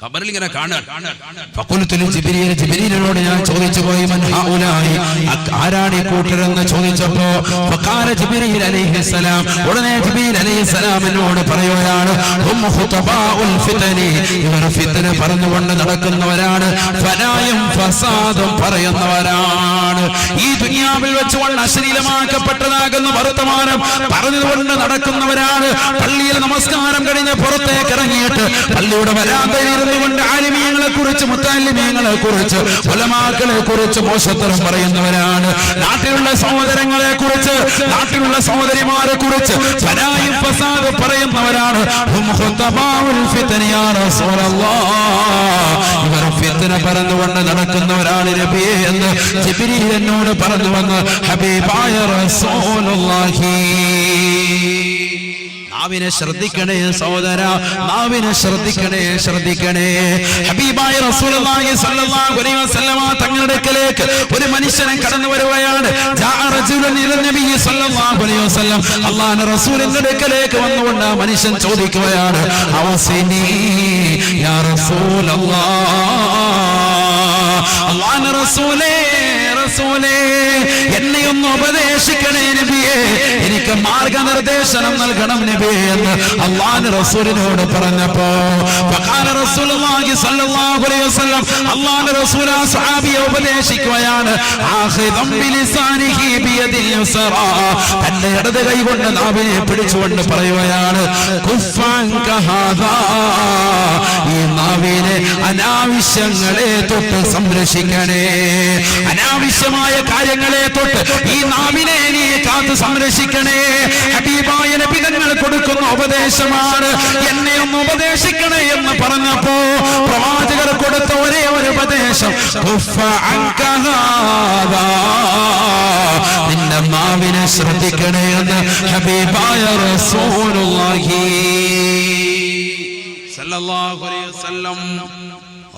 ഖബറിൽ ഇങ്ങനെ ഞാൻ ചോദിച്ചു ഉടനെ അലൈഹിസ്സലാം എന്നോട് പറഞ്ഞുകൊണ്ട് നടക്കുന്നവരാണ്. ഫസാദും പറയുന്നവരാണ്. ഈ ദുനിയാവിൽ വെച്ചുകൊണ്ട് അശ്ലീലമാക്കപ്പെട്ടതാകുന്ന വർത്തമാനം പറഞ്ഞുകൊണ്ട് നടക്കുന്നവരാണ്. പള്ളിയിൽ നമസ്കാരം കഴിഞ്ഞ് പുറത്തേക്ക് ഇറങ്ങിയിട്ട് പള്ളിയുടെ വരാതെ ആലിമീങ്ങളെ കുറിച്ച് മുത്താലിമീങ്ങളെ കുറിച്ച് ഫലമാക്കളെ കുറിച്ച് മോശത്തരം പറയുന്നവരാണ്. നാട്ടിലുള്ള സഹോദരങ്ങളെ കുറിച്ച് നാട്ടിലുള്ള സഹോദരിമാരെ കുറിച്ച് ഫസാദ് പറയുന്നവരാണ്. ഇവർ പറഞ്ഞുകൊണ്ട് നടക്കുന്നവരാണ് നബിയെ എന്ന് എന്നോട് പറഞ്ഞു വന്ന് ഹബീബായ റസൂലുള്ളാഹി. നാവിനെ ശ്രദ്ധിക്കണേ സഹോദര നാവിനെ ശ്രദ്ധിക്കണേ ശ്രദ്ധിക്കണേ. ഹബീബായ റസൂലുള്ളാഹി സ്വല്ലല്ലാഹു അലൈഹി വസല്ലമ തങ്ങളുടെ അടുക്കലേക്ക് ഒരു മനുഷ്യനെ കടന്നു വരുകയാണ്. ജാഅ റജുലുൻ ഇല നബി സ്വല്ലല്ലാഹു അലൈഹി വസല്ലം. അല്ലാഹുവിന്റെ റസൂലിന്റെ അടുക്കലേക്ക് വന്നുകൊണ്ട് മനുഷ്യൻ ചോദിക്കുകയാണ് അവസിനി യാ റസൂലല്ലാഹ് അല്ലാഹുവിന്റെ റസൂലേ റസൂലേ എന്നെ ഉപദേശിക്കണേ നബിയെ. എനിക്ക് മാർഗനിർദ്ദേശനം നൽകണം നബിയെ എന്ന് അള്ളാൻ റസൂലിനോട് പറഞ്ഞപ്പോ അള്ളാഹ് റസൂൽ ആ സ്വഹാബിയെ ഉപദേശിക്കുകയാണ് തന്റെ ഇടത് കൈ കൊണ്ട് നാവിനെ പിടിച്ചുകൊണ്ട് പറയുകയാണ് ഈ നാവിനെ അനാവശ്യങ്ങളെ തൊട്ട് സംരക്ഷിക്കണേ. അനാവശ്യമായ കാര്യങ്ങളെ തൊട്ട് ഈ നാവിനെ നീ കാത്തു സംരക്ഷിക്കണേ. ഹബീബായ നബി തങ്ങൾ കൊടുക്കുന്ന ഉപദേശമാണ്. എന്നെ ഒന്ന് ഉപദേശിക്കണേ എന്ന് പറഞ്ഞപ്പോ പ്രവാചകർ കൊടുത്ത ഒരേ ഒരു ഉപദേശം. നിന്റെ നാവിനെ ശ്രദ്ധിക്കണേ എന്ന് ഹബീബായ റസൂലുള്ളാഹി സല്ലല്ലാഹു അലൈഹി വസല്ലം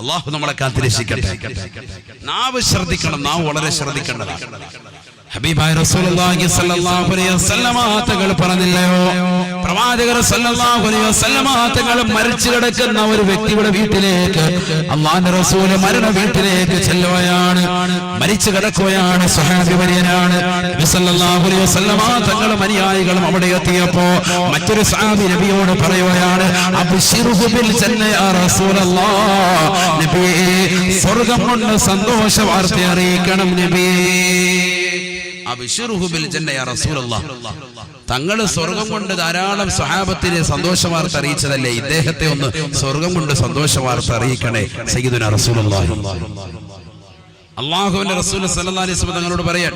അള്ളാഹു നമ്മളെ കാത്തിരക്ഷിക്കട്ടെ. നാവ് ശ്രദ്ധിക്കണം നാവ് വളരെ ശ്രദ്ധിക്കേണ്ടതാണ്. ഹബീബായ റസൂലുള്ളാഹി സ്വല്ലല്ലാഹു അലൈഹി വസല്ലമ തങ്ങൾ അലൈഹി വസല്ലമ മരിച്ചു കിടക്കുന്ന ഒരു വ്യക്തിയുടെ വീട്ടിലേക്ക് അള്ളാഹുവിന്റെ റസൂൽ മരണ വീട്ടിലേക്ക് ചെല്ലുകയാണ് മരിച്ചു കിടക്കുകയാണ് സ്വഹാബി നബി അലൈഹി വസല്ലമ തങ്ങളും അനുയായികളും അവിടെ എത്തിയപ്പോ മറ്റൊരു സ്വഹാബി നബിയോട് പറയുകയാണ് അബ്ശിറുഹു നബിയേ സ്വർഗം കൊണ്ട് സന്തോഷ വാർത്ത അറിയിക്കണം നബിയേ. തങ്ങൾ സ്വർഗം കൊണ്ട് ധാരാളം സ്വഹാബത്തിനെ സന്തോഷ വാർത്ത അറിയിച്ചതല്ലേ? ഇദ്ദേഹത്തെ ഒന്ന് സ്വർഗം കൊണ്ട് സന്തോഷ വാർത്ത അറിയിക്കണേ സയ്യിദുന റസൂലുള്ളാഹി അള്ളാഹുവിന്റെ റസൂൽ സല്ലല്ലാഹു അലൈഹി വസല്ലം തങ്ങളോട് പറയാൻ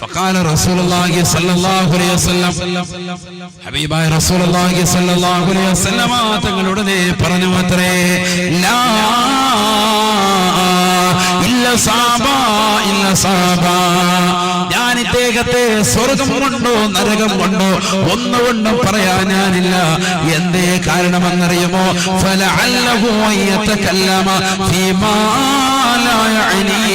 ഫഖാല റസൂലുള്ളാഹി സല്ലല്ലാഹു അലൈഹി വസല്ലം. ഹബീബായ റസൂലുള്ളാഹി സല്ലല്ലാഹു അലൈഹി വസല്ലം തങ്ങളോട് നേ പറഞ്ഞു മാത്രമേ ലാ ഇല്ലാ സാബ ഇല്ല സാബ. ഞാൻ സ്വർഗമുണ്ടോ സ്വർഗം കൊണ്ടോ നരകം ഉണ്ടോ ഒന്നുകൊണ്ടും പറയാൻ ഞാനില്ല. എന്തേ കാരണമെന്നറിയുമോ? ഫല യഅനീ.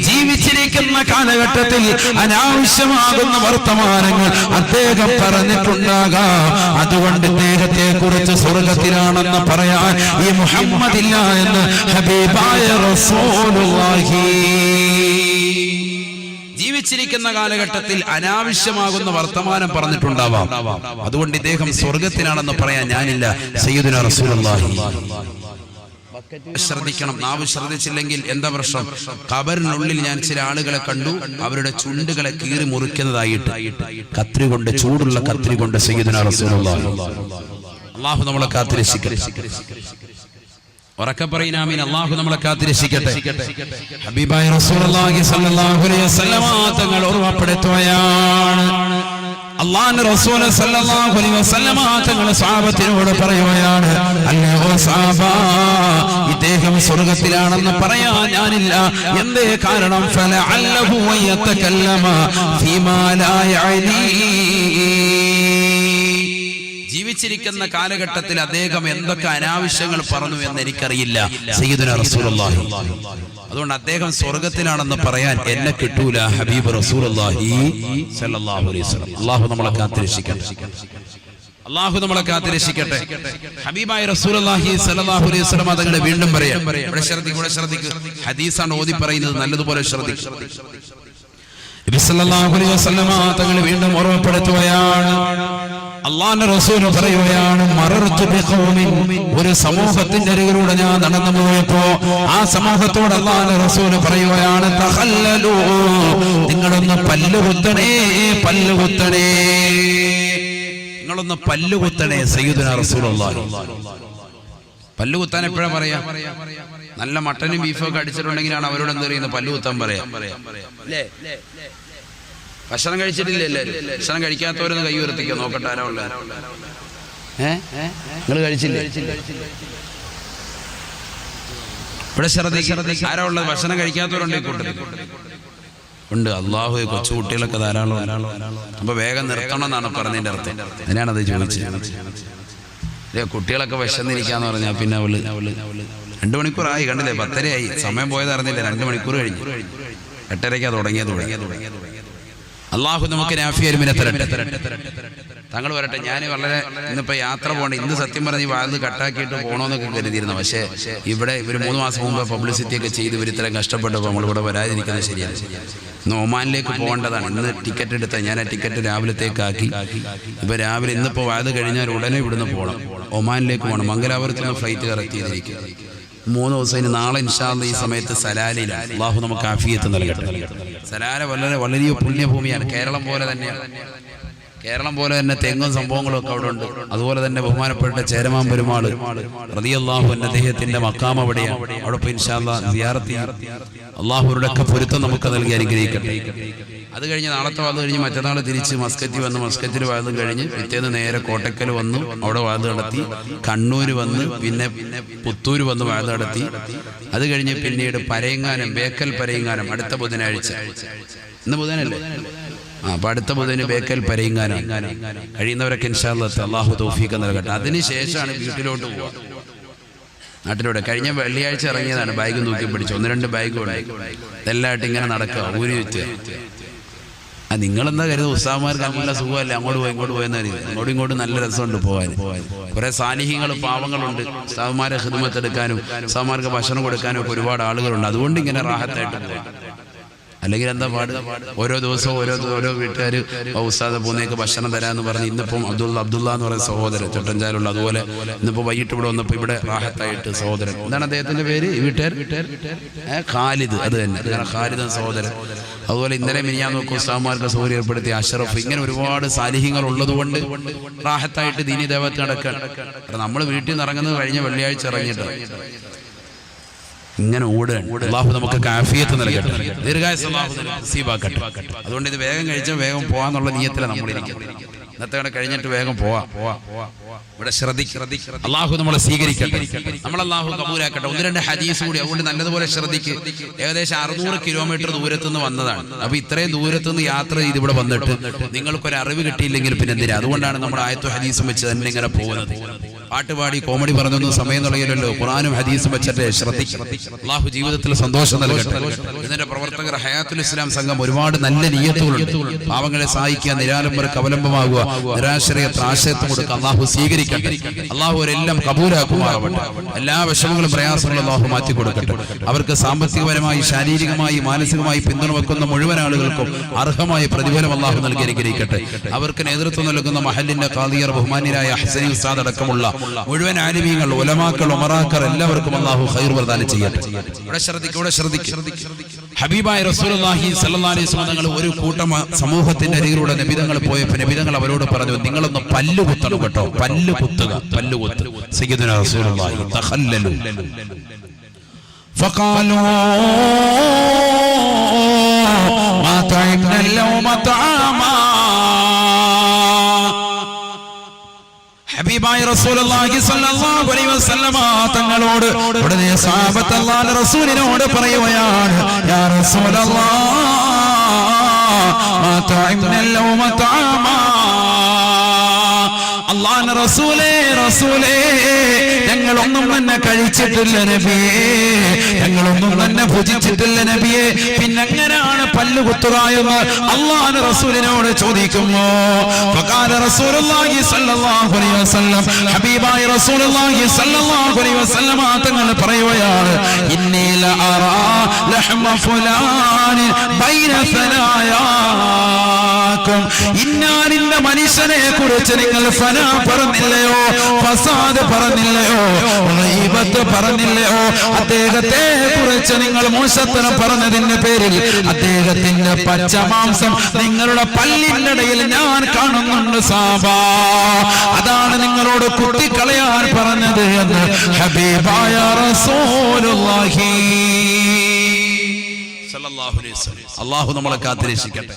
ജീവിച്ചിരിക്കുന്ന കാലഘട്ടത്തിൽ അനാവശ്യമാകുന്ന വർത്തമാനങ്ങൾ അദ്ദേഹം പറഞ്ഞിട്ടുണ്ടാകാം. അതുകൊണ്ട് ഇദ്ദേഹത്തെ കുറിച്ച് സ്വർഗത്തിലാണെന്ന് പറയാൻ ഈ മുഹമ്മദില്ല എന്ന് ഹബീബായ റസൂലുള്ളാഹി. ജീവിച്ചിരിക്കുന്ന കാലഘട്ടത്തിൽ അനാവശ്യമാകുന്ന വർത്തമാനം പറഞ്ഞിട്ടുണ്ടാവാം. അതുകൊണ്ട് ഇദ്ദേഹം സ്വർഗത്തിനാണെന്ന് പറയാൻ ഞാനില്ല. റസൂലുള്ളാഹി. ശ്രദ്ധിക്കണം. നാവ് ശ്രദ്ധിച്ചില്ലെങ്കിൽ എന്താ പ്രശ്നം? കബറിനുള്ളിൽ ഞാൻ ചില ആളുകളെ കണ്ടു. അവരുടെ ചുണ്ടുകളെ കീറി മുറിക്കുന്നതായിട്ട്. കത്രി കൊണ്ട് ചൂടുള്ള കത്രി കൊണ്ട് സയ്യിദുന റസൂലുള്ളാഹി. അള്ളാഹു നമ്മളെ കാത്തിരക്ഷിക്കട്ടെ. ഉറക്കെ അള്ളാഹു നമ്മളെ കാത്തിരക്ഷിക്കട്ടെ ഹബീബായ റസൂലുള്ളാഹി സ്വല്ലല്ലാഹു അലൈഹി വസല്ലമ തങ്ങൾ ഓർമ്മപ്പെടുത്തുകയാണ്. അള്ളാഹുവിന്റെ റസൂൽ സല്ലല്ലാഹു അലൈഹി വസല്ലമ തങ്ങൾ സ്വഹാബത്തിനോട് പറയുകയാണ് അല്ലയോ സ്വഹാബ ഇദ്ദേഹം സ്വർഗത്തിലാണെന്ന് പറയാൻ ഞാനില്ല. എന്തേ കാരണം? ഫലഅല്ലഹു യതകല്ലമ ഫീമാ ലാ ജീവിച്ചിരിക്കുന്ന കാലഘട്ടത്തിൽ അദ്ദേഹം എന്തൊക്കെ അനാവശ്യങ്ങൾ പറഞ്ഞു എന്ന് എനിക്കറിയില്ല. അതുകൊണ്ട് അദ്ദേഹം സ്വർഗത്തിലാണെന്ന് പറയാൻ എന്നെ കിട്ടൂല ഹബീബ് വസല്ലം. അള്ളാഹു നമ്മളെ കാത്തിരക്ഷിക്കട്ടെ. അള്ളാഹു നമ്മളെ കാത്തിരക്ഷിക്കട്ടെ. ഹബീബായ റസൂലുള്ളാഹി സ്വല്ലല്ലാഹു അലൈഹി വസല്ലം തങ്ങളെ വീണ്ടും പറയാം. ഇവിടെ ശ്രദ്ധിക്കുക ഇവിടെ ഹദീസാണ് ഓതി പറയുന്നത് നല്ലതുപോലെ ശ്രദ്ധിക്കും. തങ്ങൾ വീണ്ടും ഓർമ്മപ്പെടുത്തുകയാണ്. അള്ളാന്റെ റസൂൽ പറയുകയാണ് ഒരു സമൂഹത്തിന്റെ അരികിലൂടെ ഞാൻ നടന്നു പോയപ്പോ ആ സമൂഹത്തോട് അള്ളാന്റെ റസൂൽ പറയുകയാണ് നിങ്ങളൊന്ന് പല്ലുകുത്തണേ പല്ലുകുത്തണേ നിങ്ങളൊന്ന് പല്ലുകുത്തണേ സയ്യിദുന റസൂലുള്ളാഹി. പല്ല് കുത്താൻ എപ്പോഴാ പറയാ? നല്ല മട്ടനും ബീഫും ഒക്കെ അടിച്ചിട്ടുണ്ടെങ്കിലാണ് അവരോട് എന്ത് പറയുന്നത്? പല്ല് കുത്താൻ പറയാം. ഭക്ഷണം കഴിച്ചിട്ടില്ല എല്ലാവരും ഭക്ഷണം കഴിക്കാത്തവരൊന്ന് കൈ ഉയർത്തിക്കോ നോക്കട്ടെ ആരാ ഉള്ളത് ഏ? നിങ്ങൾ ഇവിടെ ആരാ ഉള്ളത് ഭക്ഷണം കഴിക്കാത്തവരുണ്ട് ഉണ്ട്. അള്ളാഹു കൊച്ചു കുട്ടികളൊക്കെ ധാരാളം. അപ്പൊ വേഗം നിർത്തണം എന്നാണ് പറഞ്ഞതിന്റെ അർത്ഥം. അതിനാണത് ചോദിച്ചത്. കുട്ടികളൊക്കെ വിശന്നിരിക്കാന്ന് പറഞ്ഞാൽ പിന്നെ അവൾ രണ്ടു മണിക്കൂറായി. കണ്ടില്ലേ? പത്തരയായി. സമയം പോയത് അറിഞ്ഞില്ല. രണ്ടു മണിക്കൂർ കഴിഞ്ഞു. എട്ടരയ്ക്കാ തുടങ്ങിയത് തുടങ്ങിയത് അള്ളാഹു നമുക്ക് നാഫിയരുമിനെ തരട്ടെ. വരട്ടെ ഞാൻ വളരെ ഇന്നിപ്പോ യാത്ര പോകണ്ട. ഇന്ന് സത്യം പറഞ്ഞ് വാത് കട്ടാക്കിയിട്ട് പോകണമെന്നൊക്കെ കരുതിയിരുന്നു. പക്ഷേ ഇവിടെ ഇവർ മൂന്ന് മാസം മുമ്പ് പബ്ലിസിറ്റി ഒക്കെ ചെയ്ത് ഇവർ ഇത്രയും കഷ്ടപ്പെട്ടപ്പോൾ നമ്മളിവിടെ വരാതിരിക്കുന്നത് ശരിയാണ് ഇന്ന് ഒമാനിലേക്ക് പോകേണ്ടതാണ്. ഇന്ന് ടിക്കറ്റ് എടുത്ത ഞാൻ ആ ടിക്കറ്റ് രാവിലത്തേക്കാക്കി. ഇപ്പൊ രാവിലെ ഇന്നിപ്പോ വാത് കഴിഞ്ഞാൽ ഉടനെ ഇവിടുന്ന് പോകണം ഒമാനിലേക്ക് പോകണം മംഗലാപുരത്തിൽ ഫ്ലൈറ്റ് കറക്റ്റ് ചെയ്തിരിക്കും മൂന്ന് ദിവസം ഇനി നാളെ ഇൻഷാല്ല ഈ സമയത്ത് സലാലയിലാണ്. അള്ളാഹു നമുക്ക് ആഫിയത്ത് നൽകട്ടെ. സലാല വളരെ വളരെ പുണ്യഭൂമിയാണ്. കേരളം പോലെ തന്നെയാണ്. കേരളം പോലെ തന്നെ തെങ്ങും സംഭവങ്ങളും ഒക്കെ അവിടെ ഉണ്ട്. അതുപോലെ തന്നെ ബഹുമാനപ്പെട്ട ചേരമാൻ പെരുമാൾ റതിയല്ലാഹു അദ്ദേഹത്തിന്റെ മക്കാം അവിടെയാണ്. അവിടെ അള്ളാഹുരുടെ ഒക്കെ പൊരുത്തം നമുക്ക് നൽകി അനുഗ്രഹിക്കട്ടെ. അത് കഴിഞ്ഞ് നാളത്തെ വാദം കഴിഞ്ഞ് മറ്റന്നാൾ തിരിച്ച് മസ്കറ്റ് വന്ന് മസ്കറ്റിൽ വാദം കഴിഞ്ഞ് പിറ്റേന്ന് നേരെ കോട്ടക്കൽ വന്നു അവിടെ വാദം നടത്തി. കണ്ണൂര് വന്ന് പിന്നെ പുത്തൂര് വന്ന് വാദം നടത്തി. അത് കഴിഞ്ഞ് പിന്നീട് പരയങ്ങാനം ബേക്കൽ പരയങ്ങാനം അടുത്ത ബുധനാഴ്ച. ഇന്ന് ബുധനല്ലേ? അപ്പൊ അടുത്ത ബുധന് ബേക്കൽ പരയങ്ങാനം കഴിയുന്നവരൊക്കെ അള്ളാഹു തൗഫീഖ് നൽകട്ടെ. അതിനുശേഷമാണ് വീട്ടിലോട്ട് പോകുന്നത് നാട്ടിലൂടെ കഴിഞ്ഞ വെള്ളിയാഴ്ച ഇറങ്ങിയതാണ്. ബാഗ് നോക്കി പിടിച്ചു ഒന്ന് രണ്ട് ബാഗ് ഉണ്ട് ഇതെല്ലാമായിട്ട് ഇങ്ങനെ നടക്കുക ഊരി വെച്ച് ആ നിങ്ങളെന്താ കരുത് ഉസ്താമാർക്ക് നല്ല സുഖമല്ലേ? അങ്ങോട്ട് പോയി ഇങ്ങോട്ട് പോയെന്ന് കരുതി അങ്ങോട്ടും ഇങ്ങോട്ടും നല്ല രസമുണ്ട് പോകാൻ. കുറെ സാന്നിഹ്യങ്ങൾ പാവങ്ങളുണ്ട്. ഉസ്താമാരെ ഹിദ്മത്തെടുക്കാനും എടുക്കാനും ഉസ്താമാർക്ക് ഭക്ഷണം കൊടുക്കാനും ഒക്കെ ഒരുപാട് ആളുകളുണ്ട്. അതുകൊണ്ട് ഇങ്ങനെ റാഹത്തായിട്ട് പോകാം അല്ലെങ്കിൽ എന്താ പാട്? ഓരോ ദിവസവും ഓരോ ഓരോ വീട്ടുകാർ ഉസ്താദ് പോകുന്നേക്ക് ഭക്ഷണം തരാന്ന് പറഞ്ഞ് ഇന്നിപ്പം അബ്ദുള്ള അബ്ദുള്ള എന്ന് പറയുന്ന സഹോദരൻ ചൊട്ടഞ്ചാലുള്ള അതുപോലെ ഇന്നിപ്പോൾ വൈകിട്ട് ഇവിടെ വന്നപ്പോൾ ഇവിടെ റാഹത്തായിട്ട് സഹോദരൻ. എന്താണ് അദ്ദേഹത്തിന്റെ പേര് വീട്ടുകാർ ഖാലിദ് അത് തന്നെ. ഖാലിദ് സഹോദരൻ. അതുപോലെ ഇന്നലെ മിനിഞ്ഞാൻ നോക്കും ഉസ്താമാർക്ക് സൗകര്യം ഏർപ്പെടുത്തി അഷറഫ്. ഇങ്ങനെ ഒരുപാട് സാലിഹ്യങ്ങൾ ഉള്ളതുകൊണ്ട് റാഹത്തായിട്ട് ദീനി ദേവത്ത് നമ്മൾ വീട്ടിൽ നിന്ന് ഇറങ്ങുന്നത് കഴിഞ്ഞ വെള്ളിയാഴ്ച ഇറങ്ങിയിട്ട് ഇങ്ങനെ ഓടുകയാണ്. അള്ളാഹു നമുക്ക് കാഫിയത്ത് നൽകട്ടെ. ദീർഘായുസ് നസീബാക്കട്ടെ. അതുകൊണ്ട് ഇത് വേഗം കഴിച്ചാൽ വേഗം പോവാന്നുള്ള നീയത്തിലാണ് നമ്മൾ ഇന്നത്തെ കൂടെ കഴിഞ്ഞിട്ട് വേഗം പോവാ. പോവാ ഇവിടെ ശ്രദ്ധിക്കും അള്ളാഹു നമ്മളെ സ്വീകരിക്കട്ടെ. നമ്മൾ അള്ളാഹു കബൂലാക്കട്ടെ. ഒന്ന് രണ്ട് ഹദീസ് കൂടി. അതുകൊണ്ട് നല്ലതുപോലെ ശ്രദ്ധിക്ക്. ഏകദേശം അറുന്നൂറ് കിലോമീറ്റർ ദൂരത്തു നിന്ന് വന്നതാണ്. അപ്പൊ ഇത്രയും ദൂരത്തു നിന്ന് യാത്ര ചെയ്ത് ഇവിടെ വന്നിട്ട് നിങ്ങൾക്കൊരു അറിവ് കിട്ടിയില്ലെങ്കിൽ പിന്നെ എന്തിനാ അതുകൊണ്ടാണ് നമ്മൾ ആയത്തു ഹദീസും വെച്ച് തന്നെ ഇങ്ങനെ പോകുന്നത്. പാട്ടുപാടി കോമഡി പറഞ്ഞൊന്നും സമയം തുടങ്ങിയല്ലോ ഖുറാനും ഹദീസും വെച്ചിട്ട് ശ്രദ്ധിക്കും അള്ളാഹു ജീവിതത്തിൽ സന്തോഷം നൽകട്ടെ. ഇതിന്റെ പ്രവർത്തകർ ഹയാത്തുൽ ഇസ്ലാം സംഘം ഒരുപാട് നല്ല നീയത്തുകളുണ്ട്. പാവങ്ങളെ സഹായിക്കുക നിരാലംബർക്ക് അവലംബമാകുക നിരാശ്രയ ആശയത്വം കൊടുക്കുക അള്ളാഹു സ്വീകരിക്കട്ടെ. അള്ളാഹു അവരെല്ലാം കബൂലാക്കുമാകട്ടെ എല്ലാ വിഷമങ്ങളും പ്രയാസങ്ങളും അള്ളാഹു മാറ്റി കൊടുക്കട്ടെ. അവർക്ക് സാമ്പത്തികപരമായി ശാരീരികമായി മാനസികമായി പിന്തുണ വെക്കുന്ന മുഴുവൻ ആളുകൾക്കും അർഹമായ പ്രതിഫലം അള്ളാഹു നൽകി അനുഗ്രഹിക്കട്ടെ. അവർക്ക് നേതൃത്വം നൽകുന്ന മഹലിന്റെ കാദിയർ ബഹുമാനിയായ ഹസനി ഉസ്താദ് അടക്കമുള്ള മുഴുവൻ ആലിമീങ്ങൾ ഉലമാക്കൾ ഒമറാക്കർ എല്ലാവർക്കും അള്ളാഹു ഖൈർ പ്രദാനം ചെയ്യട്ടെ ഇവിടെ ശ്രദ്ധിക്കും ഇവിടെ ശ്രദ്ധിക്കും ഹബീബായ റസൂലുള്ളാഹി സ്വല്ലല്ലാഹി അലൈഹി വസല്ലം തങ്ങൾ ഒരു കൂട്ടം സമൂഹത്തിന്റെ അരികിലൂടെ നബിതങ്ങൾ പോയപ്പോൾ നബിതങ്ങൾ അവരോട് പറഞ്ഞു നിങ്ങളൊന്ന് പല്ല് കുത്തണം കേട്ടോ പല്ല് കുത്തുക പല്ല് കുത്ത് സയ്യിദുനാ റസൂലുള്ളാഹി തഖല്ലലു فقالوا ما طعمنا اليوم طعاما ഹബീബായ റസൂലുള്ളാഹി സ്വല്ലല്ലാഹു അലൈഹി വസല്ലമ തങ്ങളോട് ഉടനെ സഹാബത്ത് അല്ലാഹുവിന്റെ റസൂലിനോട് പറയുകയാണ് യാ റസൂലല്ലാഹ് റസൂലേ റസൂലേ ഞങ്ങളൊന്നും തന്നെ കഴിച്ചിട്ടില്ല നബിയേ. ഞങ്ങളൊന്നും തന്നെ ഭുജിച്ചിട്ടില്ല നബിയെ. പിന്നെങ്ങനെയാണ് പല്ല് കുത്തുക അള്ളാഹ് റസൂലിനോട് ചോദിക്കുമോ? റസൂലുള്ളാഹി അലൈഹി ഇന്നീല ബൈന സലായാക്കും ഇന്നാലിന്റെ മനുഷ്യനെ കുറിച്ച് നിങ്ങൾ ഫന പറഞ്ഞില്ലയോ? ഫസാദ് പറഞ്ഞില്ലയോ? ഗീബത്ത് പറഞ്ഞില്ലയോ? അദ്ദേഹത്തെ കുറിച്ച് നിങ്ങൾ മോശത്തനം പറഞ്ഞതിന്റെ പേരിൽ അദ്ദേഹത്തിന്റെ പച്ചമാംസം നിങ്ങളുടെ പല്ലിന്റെ ഇടയിൽ ഞാൻ കാണുന്നുണ്ട് സാബ. അതാണ് നിങ്ങളോട് കുത്തിക്കളയാൻ പറഞ്ഞത് എന്ന് ഹബീബായ റസൂലുള്ളാഹി. അള്ളാഹു നമ്മളെ കാത്തിരക്ഷിക്കട്ടെ.